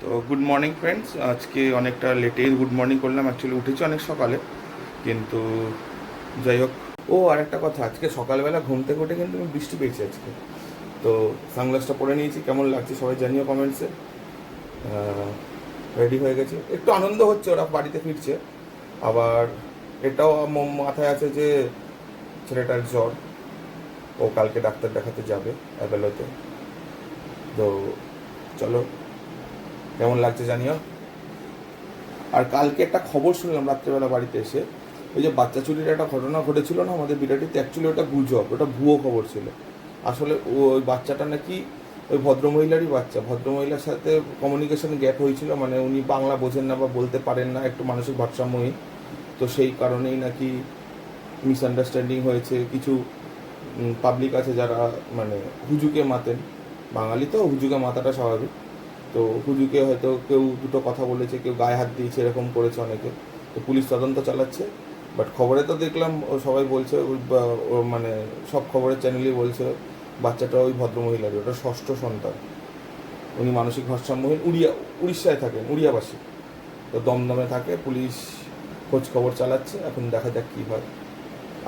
তো good morning friends আজকে অনেকটা লেটেই গুড মর্নিং করলাম। অ্যাকচুয়ালি উঠেছি অনেক সকালে, কিন্তু যাই হোক। ও, আর একটা কথা, আজকে সকালবেলা ঘুম থেকে উঠে কিন্তু আমি বৃষ্টি পেয়েছি আজকে। তো সানগ্লাসটা পরে নিয়েছি, কেমন লাগছে সবাই জানিও কমেন্টসে রেডি হয়ে গেছে। একটু আনন্দ হচ্ছে, ওরা বাড়িতে ফিরছে। আবার এটাও মাথায় আছে যে, ছেলেটার জ্বর। ও কালকে ডাক্তার দেখাতে যাবে, অ্যাভেলোতে। তো চলো কেমন লাগছে জানিও? আর কালকে একটা খবর শুনলাম রাত্রেবেলা বাড়িতে এসে। ওই যে বাচ্চা চুরির একটা ঘটনা ঘটেছিল না আমাদের বিরাটিতে অ্যাকচুয়ালি ওটা গুজব, ওটা ভুয়ো খবর ছিল। আসলে ওই বাচ্চাটা নাকি ওই ভদ্রমহিলারই বাচ্চা, ভদ্রমহিলার সাথে কমিউনিকেশন গ্যাপ হয়েছিল মানে উনি বাংলা বোঝেন না বা বলতে পারেন না, একটু মানসিক ভারসাম্যহীন। তো সেই কারণেই নাকি মিসআন্ডারস্ট্যান্ডিং হয়েছে। কিছু পাবলিক আছে যারা মানে হুজুকে মাতেন। বাঙালি তো, হুজুকে মাতাটা স্বাভাবিক। তো হুজুকে হয়তো কেউ দুটো কথা বলেছে, কেউ গায়ে হাত দিয়েছে, এরকম করেছে অনেকে। তো পুলিশ তদন্ত চালাচ্ছে বাট খবরে তো দেখলাম সবাই বলছে মানে সব খবরের চ্যানেলই বলছে, বাচ্চাটা ওই ভদ্রমহিলার ওটা ষষ্ঠ সন্তান। উনি মানসিক ভারসাম্যহীন উড়িয়া, উড়িষ্যায় থাকেন, উড়িয়াবাসী। তো দমদমে থাকে, পুলিশ খোঁজ খবর চালাচ্ছে, এখন দেখা যাক কী হয়।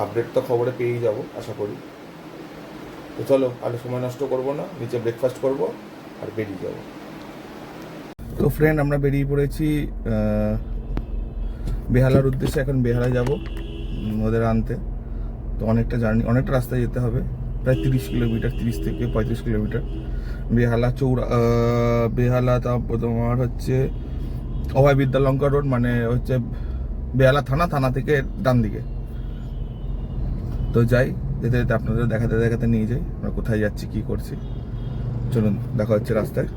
আপডেট তো খবরে পেয়েই যাব, আশা করি। তো চলো, আর সময় নষ্ট করব না, নিচে ব্রেকফাস্ট করব, আর বেরিয়ে যাব। তো ফ্রেন্ড আমরা বেরিয়ে পড়েছি বেহালার উদ্দেশ্যে। এখন বেহালায় যাব ওদের আনতে। তো অনেকটা জার্নি, অনেকটা রাস্তায় যেতে হবে। প্রায় তিরিশ কিলোমিটার, তিরিশ থেকে পঁয়ত্রিশ কিলোমিটার। বেহালা চৌড়া বেহালা তা তোমার হচ্ছে অভয় বিদ্যালঙ্কা রোড মানে হচ্ছে বেহালা থানা থানা থেকে ডান দিকে। তো যাই, যেতে যেতে আপনাদের দেখাতে দেখাতে নিয়ে যাই, আমরা কোথায় যাচ্ছি, কি করছি। চলুন, দেখা হচ্ছে রাস্তায়।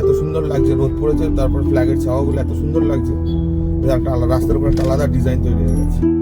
এত সুন্দর লাগছে, রোদ পড়েছে, তারপর ফ্ল্যাগের ছাওয়াগুলো এত সুন্দর লাগছে। একটা আলাদা রাস্তার উপর একটা আলাদা ডিজাইন তৈরি হয়ে গেছে।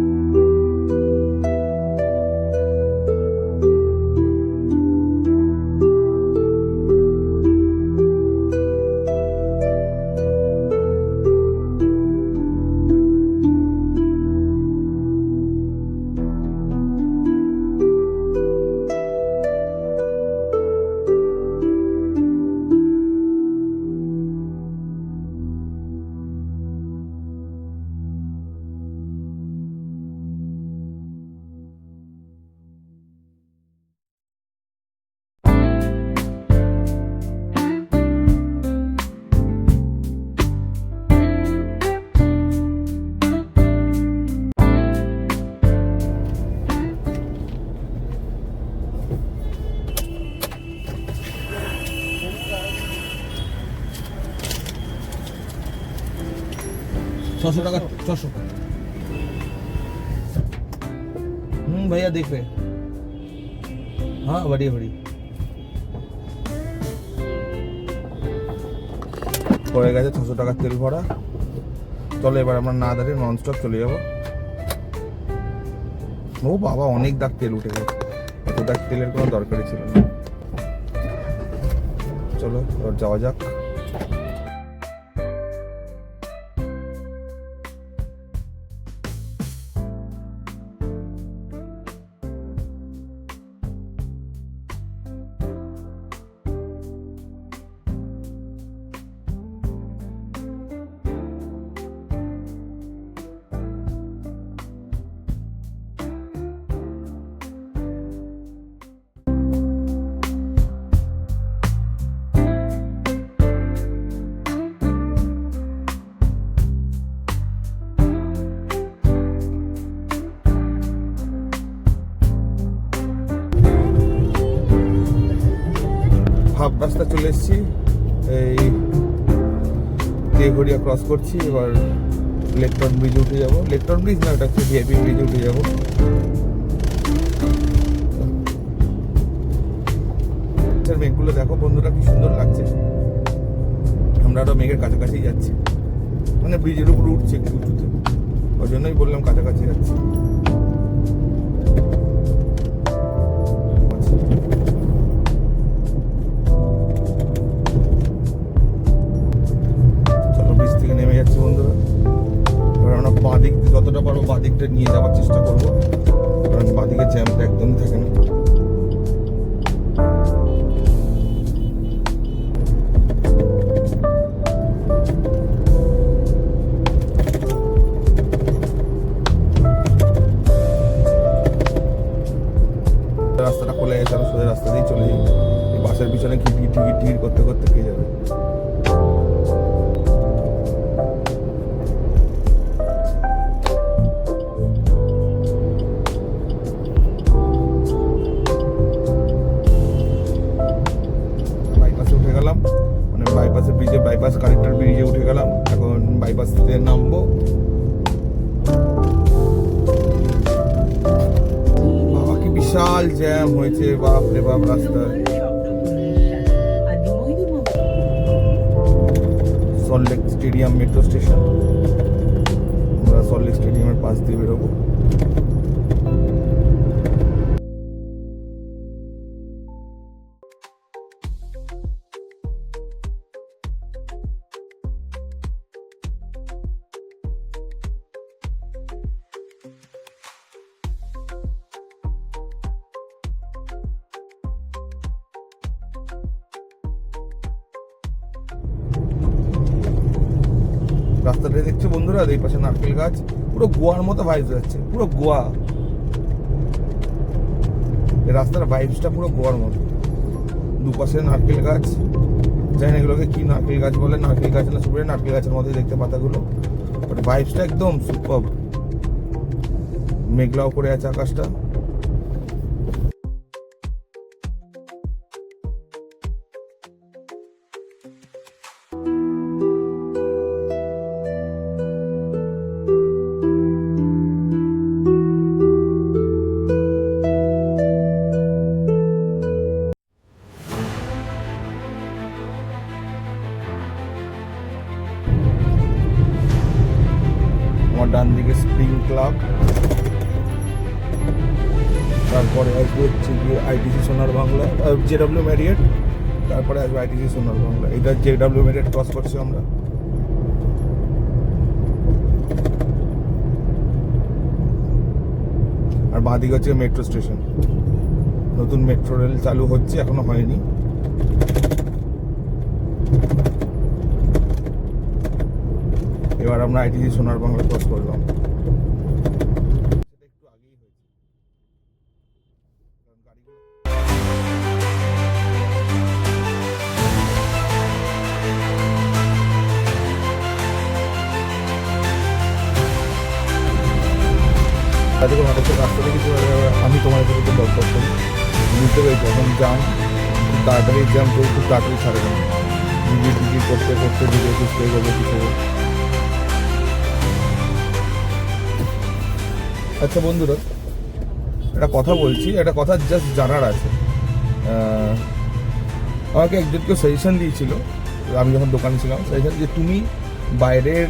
ছশো টাকা ছশো হুম भैया देख रहे हाँ बढ़िया बढ़िया পড়ে গেছে ছশো টাকার তেল ভরা চলো এবার আমরা না দাঁড়িয়ে নন স্টপ চলে যাবো ও বাবা অনেক দাগ তেল উঠে গেছে এত দাগ তেলের কোনো দরকারই ছিল না চলো এবার যাওয়া যাক রাস্তা চলে এসেছি। এই দেঘড়িয়া ক্রস করছি, এবার ইলেকট্রন ব্রিজ উঠে যাব। ইলেকট্রন ব্রিজ না ওটা হচ্ছে ভিআইপি ব্রিজ উঠে যাব। মেঘগুলো দেখো বন্ধুরা, কি সুন্দর লাগছে। আমরা আরও মেঘের কাছাকাছি যাচ্ছি। মানে ব্রিজের উপর উঠছে একটু উঁচুতে। ওই জন্যই বললাম কাছাকাছি যাচ্ছি। থেকে নেমে যাচ্ছি বন্ধুরা। এবার আমরা বাঁ দিক যতটা পারব বাঁ দিকটা নিয়ে যাওয়ার চেষ্টা করব। কারণ বাঁ দিকে জ্যামটা একদমই থাকে না। রাস্তাটা খুলে গেছে আমি সোজা রাস্তা দিয়ে চলে যাই বাসের পিছনে ঘিট ঘিট ঘিট করতে করতে কে যাবে? থেকে নামবো বাবা কি বিশাল জ্যাম হয়েছে, বাপ রে বাপ, রাস্তায়। সল্টলেক স্টেডিয়াম মেট্রো স্টেশন আমরা সল্টলেক স্টেডিয়ামের পাশ দিয়ে বেরোবো। নারকেল গাছ, পুরো গোয়ার মতো ভাইবস যাচ্ছে পুরো গোয়া। রাস্তার ভাইবসটা পুরো গোয়ার মতো। দুপাশে নারকেল গাছ, জানি না এগুলোকে কি নারকেল গাছ বলে, নারকেল গাছ না সুপারি, নারকেল গাছের মধ্যে দেখতে পাতাগুলো। বাট ভাইবসটা একদম সুপার মেঘলাও করে আছে আকাশটা। ডান দিকে স্প্রিং ক্লাব তারপরে আসবে হচ্ছে গিয়ে আইটিসি সোনার বাংলা জেডাব্লিউ ম্যারিয়েট, তারপরে আসবে আইটিসি সোনার বাংলা। এটা জেডাব্লিউ ম্যারিয়েট ক্রস করছি আমরা। আর বাঁদিকে হচ্ছে মেট্রো স্টেশন নতুন মেট্রো রেল চালু হচ্ছে, এখনও হয়নি। এবার আমরা আইটিসি সোনার বাংলা ক্রস করলাম। তাদেরকে আমি তোমার সাথে খুব গল্প করি বুঝতে পেরেছি? এখন জাম খুব তাড়াতাড়ি জ্যাম করে খুব তাড়াতাড়ি ছাড়ে না। করতে করতে ভিডিও খুঁজতে করব কিছু। আচ্ছা বন্ধুরা, একটা কথা বলছি, একটা কথা জাস্ট জানার আছে। আমাকে একজন কেউ সাজেশন দিয়েছিল, আমি যখন দোকানে ছিলাম সাজেশন যে তুমি বাইরের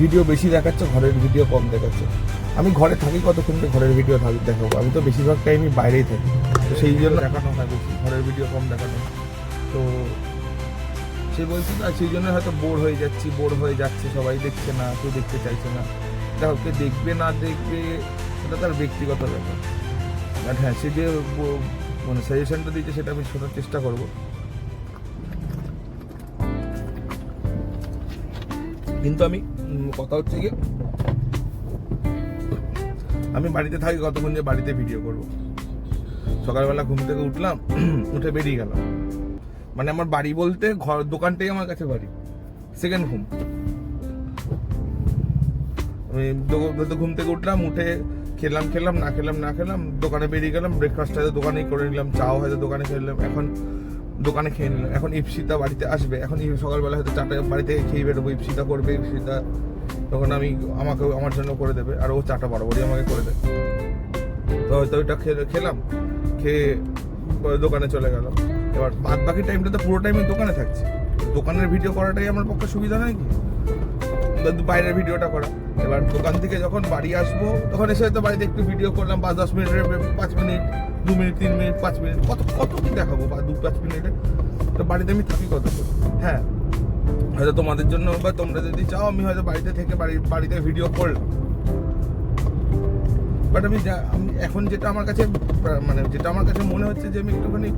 ভিডিও বেশি দেখাচ্ছ, ঘরের ভিডিও কম দেখাচ্ছ। আমি ঘরে থাকি কতক্ষণ ঘরের ভিডিও থাকি, দেখাবো? আমি তো বেশিরভাগ টাইমই বাইরেই থাকি। তো সেই জন্য দেখানো বেশি, ঘরের ভিডিও কম দেখানো তো সে বলছে না সেই জন্য হয়তো বোর হয়ে যাচ্ছি বোর হয়ে যাচ্ছে, সবাই দেখছে না, কেউ দেখতে চাইছে না। দেখো কে দেখবে না দেখবে সেটা তার ব্যক্তিগত ব্যাপার। বাট হ্যাঁ সে যে মানে সাজেশনটা দিয়েছে সেটা আমি শোনার চেষ্টা করব। কিন্তু আমি কথা হচ্ছে গিয়ে আমি বাড়িতে থাকি কতক্ষণ যে বাড়িতে ভিডিও করব। সকালবেলা ঘুম থেকে উঠলাম, উঠে বেরিয়ে গেলাম। মানে আমার বাড়ি বলতে ঘর, দোকানটাই আমার কাছে বাড়ি সেকেন্ড ঘুম আমি ঘুম থেকে উঠলাম, উঠে খেলাম খেলাম, না খেলাম না খেলাম, দোকানে বেরিয়ে গেলাম ব্রেকফাস্ট হয়তো দোকানেই করে নিলাম, চাও হয়তো দোকানে খেলাম এখন দোকানে খেয়ে নিলাম, এখন ইপসিতা বাড়িতে আসবে, এখন সকালবেলা হয়তো চারটে বাড়িতে খেয়ে বেরোবো ইপসিতা করবে ইপসিতা তখন আমি আমাকে, আমার জন্য করে দেবে, আর ও চাটা বরাবরই আমাকে করে দেবে তো হয়তো ওইটা খেয়ে, খেলাম, খেয়ে দোকানে চলে গেল এবার বাদ বাকি টাইমটা তো পুরো টাইমে দোকানে থাকছে। দোকানের ভিডিও করাটাই আমার পক্ষে সুবিধা নয় কি? বাইরের ভিডিওটা করা। এবার দোকান থেকে যখন বাড়ি আসব, তখন এসে হয়তো বাড়িতে একটু ভিডিও করলাম, পাঁচ, দশ মিনিটের পাঁচ মিনিট, দু মিনিট, তিন মিনিট, পাঁচ মিনিট, কত কত কি দেখাবো? বা দু, পাঁচ মিনিটে। তো বাড়িতে আমি থাকি কত? হ্যাঁ হয়তো তোমাদের জন্য বা তোমরা যদি চাও, আমি হয়তো বাড়িতে থেকে বাড়ি, বাড়িতে ভিডিও করলাম। বাট আমি আমি এখন যেটা আমার কাছে মানে যেটা আমার কাছে মনে হচ্ছে যে আমি একটুখানি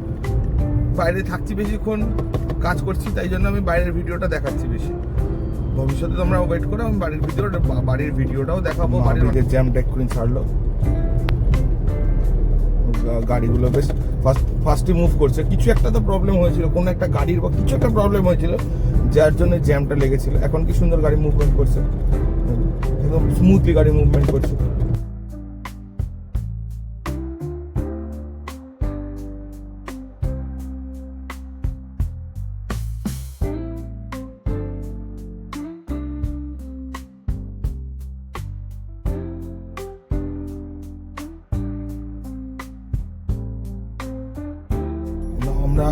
বাইরে থাকছি বেশিক্ষণ, কাজ করছি, তাই জন্য আমি বাইরের ভিডিওটা দেখাচ্ছি বেশি। ভবিষ্যতে তোমরা ওয়েট করো আমি বাড়ির ভিতরে বাড়ির ভিডিওটাও দেখাবো বাড়ির জ্যাম জ্যামটা কুইন ছাড়লো। গাড়িগুলো বেশ ফার্স্ট ফার্স্টই মুভ করছে। কিছু একটা তো প্রবলেম হয়েছিল কোনো একটা গাড়ির বা কিছু একটা প্রবলেম হয়েছিল যার জন্য জ্যামটা লেগেছিল। এখন কি সুন্দর গাড়ি মুভমেন্ট করছে। একদম স্মুথলি গাড়ি মুভমেন্ট করছে। আমরা,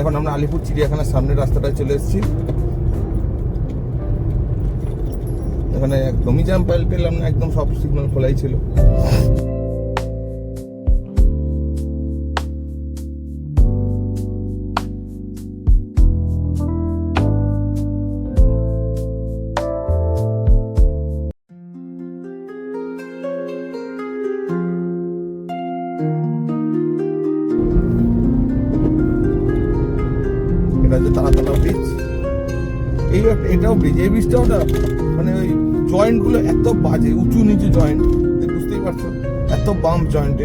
এখন আমরা আলিপুর চিড়িয়াখানার সামনে রাস্তাটায় চলে এসেছি। এখানে একদমই জাম পেলাম না, একদম সব সিগন্যাল খোলাই ছিল। এটা হচ্ছে তারাতলা ব্রিজ এই একটা- এটাও ব্রিজ এই ব্রিজটাও না মানে ওই জয়েন্টগুলো এত বাজে, উঁচু নিচু জয়েন্ট বুঝতেই পারছ? এত বাম জয়েন্টে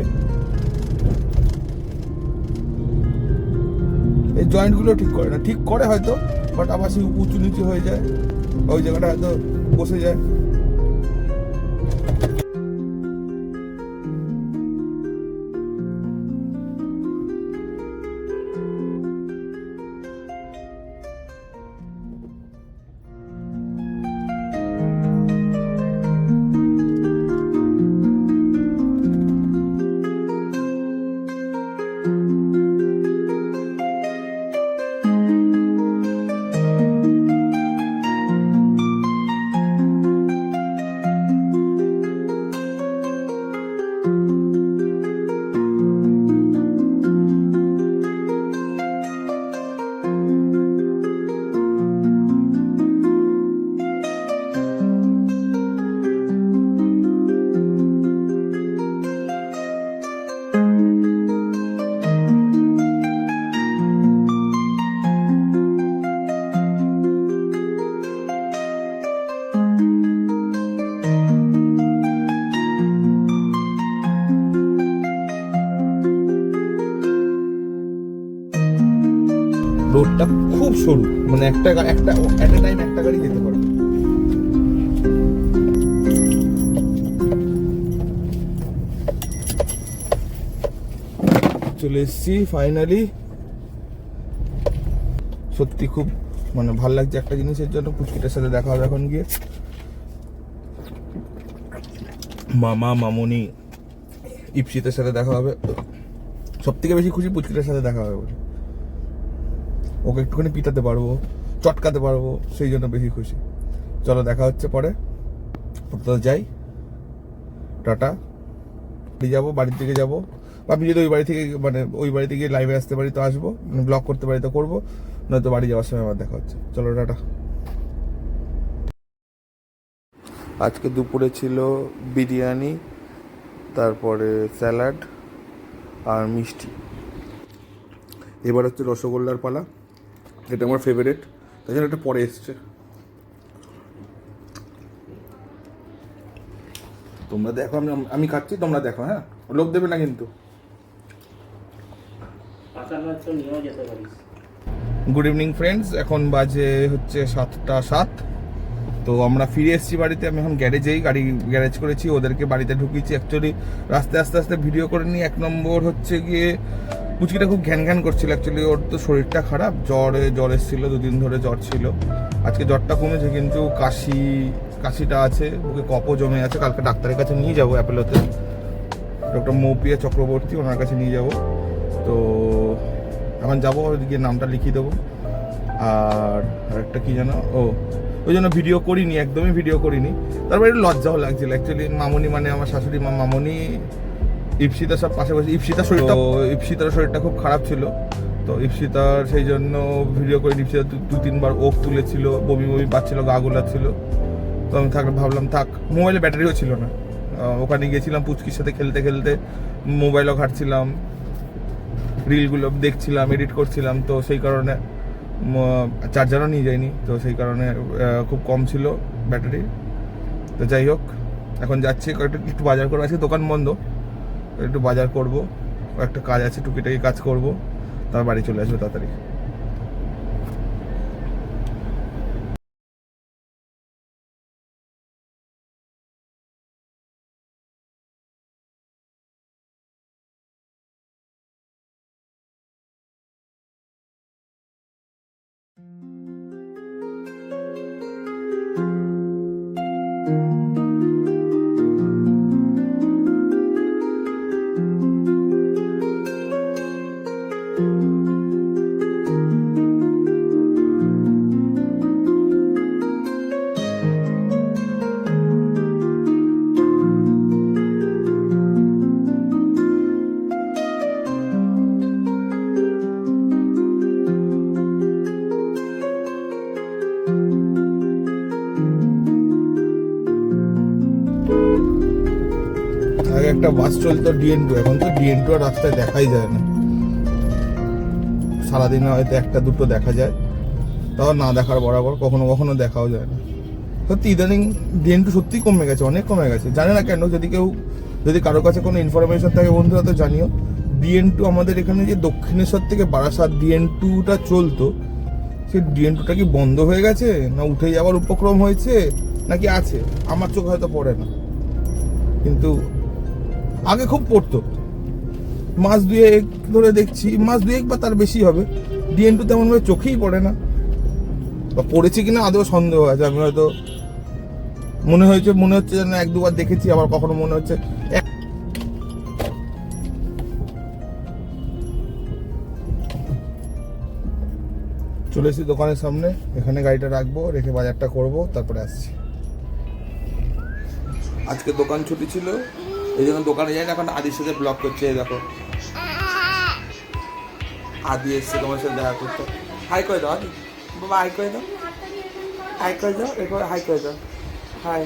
এই জয়েন্টগুলো ঠিক করে না। ঠিক করে হয়তো বাট আবার সেই উঁচু নিচু হয়ে যায়। ওই জায়গাটা হয়তো বসে যায়। মানে একটা একটা এট এ টাইম একটা গাড়ি যেতে পারে চলে এসেছি ফাইনালি সত্যি খুব মানে ভালো লাগছে একটা জিনিসের জন্য, পুচকিটার সাথে দেখা হবে এখন গিয়ে। মামা, মামনি, ইপসিতের সাথে দেখা হবে। সব থেকে বেশি খুশি পুচকিটার সাথে দেখা হবে বলে। ওকে একটুখানি পিটাতে পারব। চটকাতে পারব, সেই জন্য বেশি খুশি। চলো দেখা হচ্ছে পরে। আপাতত যাই। টাটা। বাড়ি যাব, বাড়ির দিকে যাব। আমি যদি ওই বাড়ি থেকে মানে ওই বাড়ি থেকে লাইভে আসতে পারি তো আসব ব্লগ করতে পারি তো করব, নয়তো বাড়ি যাওয়ার সময় আমার দেখা হচ্ছে। চলো, টাটা। আজকে দুপুরে ছিল বিরিয়ানি, তারপরে স্যালাড আর মিষ্টি। এবার হচ্ছে রসগোল্লার পালা। এটা আমার ফেভারিট তাই জন্য এটা পরে এসছে। তোমরা দেখো, আমি আমি খাচ্ছি, তোমরা দেখো হ্যাঁ? লোক দেবে না কিন্তু। গুড ইভিনিং ফ্রেন্ডস এখন বাজে হচ্ছে সাতটা সাত। তো আমরা ফিরে এসেছি বাড়িতে। আমি এখন গ্যারেজেই গাড়ি গ্যারেজ করেছি। ওদেরকে বাড়িতে ঢুকিয়েছি। অ্যাকচুয়ালি রাস্তে আস্তে আস্তে ভিডিও করে নিই। এক নম্বর হচ্ছে গিয়ে পুচকিটা খুব ঘ্যান ঘ্যান করছিল অ্যাকচুয়ালি ওর তো শরীরটা খারাপ, জ্বরে, জ্বর এসেছিল, দুদিন ধরে জ্বর ছিল। আজকে জ্বরটা কমেছে কিন্তু কাশি, কাশিটা আছে বুকে কপও জমে আছে, কালকে ডাক্তারের কাছে নিয়ে যাব অ্যাপেলোতে। ডক্টর মৌপিয়া চক্রবর্তী ওনার কাছে নিয়ে যাব। তো এখন যাব, গিয়ে নামটা লিখিয়ে দেবো। আর একটা কি যেন, ও, ওই জন্য ভিডিও করিনি, একদমই ভিডিও করিনি। তারপরে একটু লজ্জাও লাগছিল অ্যাকচুয়ালি মামনি মানে আমার শাশুড়ি মা, মামনি ইপসিতা সব পাশাপাশি ইপসিতার শরীরটা ইপসিতার শরীরটা খুব খারাপ ছিল। তো ইপসিতার সেই জন্য ভিডিও করে ইপসিতা দু- তিনবার ওক তুলেছিল বমি বমি পাচ্ছিল গা গোলাচ্ছিল। তো আমি থাক ভাবলাম থাক মোবাইলে ব্যাটারিও ছিল না। ওখানে গিয়েছিলাম পুচকির সাথে খেলতে খেলতে মোবাইলও ঘাটছিলাম রিলগুলো দেখছিলাম এডিট করছিলাম তো সেই কারণে চার্জারও নিয়ে যাইনি তো সেই কারণে খুব কম ছিল ব্যাটারি। তো যাই হোক এখন যাচ্ছি কয়েকটা একটু বাজার করে আছে দোকান বন্ধ। একটু বাজার করব একটা কাজ আছে টুকিটাকি কাজ করব তার বাড়ি চলে আসবে তাড়াতাড়ি। আগে একটা বাস চলতো ডিএন টু এখন তো ডিএন টু আর রাস্তায় দেখাই যায় না। সারাদিনে হয়তো একটা, দুটো দেখা যায়। তাও না দেখার বরাবর, কখনো কখনো দেখাও যায় না। সত্যি, ইদানিং ডিএন টু সত্যি কমে গেছে, অনেক কমে গেছে। জানে না কেন, যদি কেউ, যদি কারোর কাছে কোনো ইনফরমেশন থাকে, বন্ধুরা তো জানিও ডিএন টু আমাদের এখানে যে দক্ষিণেশ্বর থেকে বারাসাত ডিএন টুটা চলতো, সে ডিএন টুটা কি বন্ধ হয়ে গেছে? না উঠে যাওয়ার উপক্রম হয়েছে? নাকি আছে? আমার চোখ হয়তো পড়ে না। কিন্তু আগে খুব পড়তো। মাস দুয়েক ধরে দেখছি, মাস দুয়েক বা তার বেশি হবে। ডিএন টু তেমনভাবে চোখেই পড়ে না। বা পড়েছি কিনা আদৌ সন্দেহ আছে। আমি হয়তো মনে হয়েছে, মনে হচ্ছে যেন এক দুবার দেখেছি, আবার কখনো মনে হচ্ছে চলে এসেছি দোকানের সামনে। এখানে গাড়িটা রাখব, রেখে বাজারটা করব, তারপরে আসছি। আজকে দোকান ছুটি ছিল। এই জন্য দোকানে যাই না এখন আদির সাথে ব্লগ করছে দেখো। আদি এসছে তোমার সাথে দেখা করতে। হাই করে দাও, আদি। বাবা হাই করে দাও। হাই করে দাও, এরপর হাই করে দাও। হাই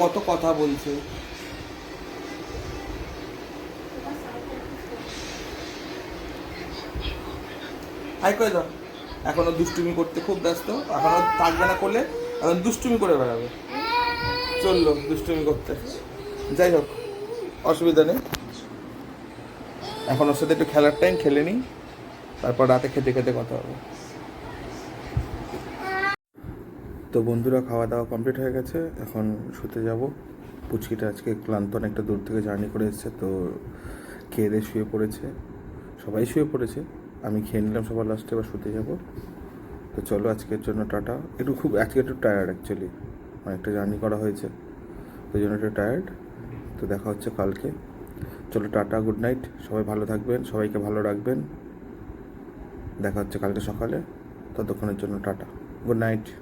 কত কথা বলছে। হাই করে দাও। এখনও দুষ্টুমি করতে খুব ব্যস্ত, এখনও থাকবে না করলে, এখন দুষ্টুমি করে বেড়াবে। চলল, দুষ্টুমি করতে। যাই হোক, অসুবিধা নেই। এখন ওর সাথে একটু খেলার টাইম খেলে নিই। তারপর রাতে খেতে খেতে কথা হবে। তো বন্ধুরা, খাওয়া দাওয়া কমপ্লিট হয়ে গেছে। এখন শুতে যাব। পুচকিটা আজকে ক্লান্ত, অনেকটা দূর থেকে জার্নি করে এসেছে, তো খেয়ে দিয়ে শুয়ে পড়েছে। সবাই শুয়ে পড়েছে। আমি খেয়ে নিলাম, সবার লাস্টে এবার শুতে যাব। তো চলো, আজকের জন্য টাটা। একটু খুব, আজকে একটু টায়ার্ড অ্যাকচুয়ালি অনেকটা জার্নি করা হয়েছে। ওই জন্য একটা টায়ার্ড তো দেখা হচ্ছে কালকে। চলো টাটা গুড নাইট সবাই ভালো থাকবেন, সবাইকে ভালো রাখবেন। দেখা হচ্ছে কালকে সকালে। ততক্ষণের জন্য টাটা। Good night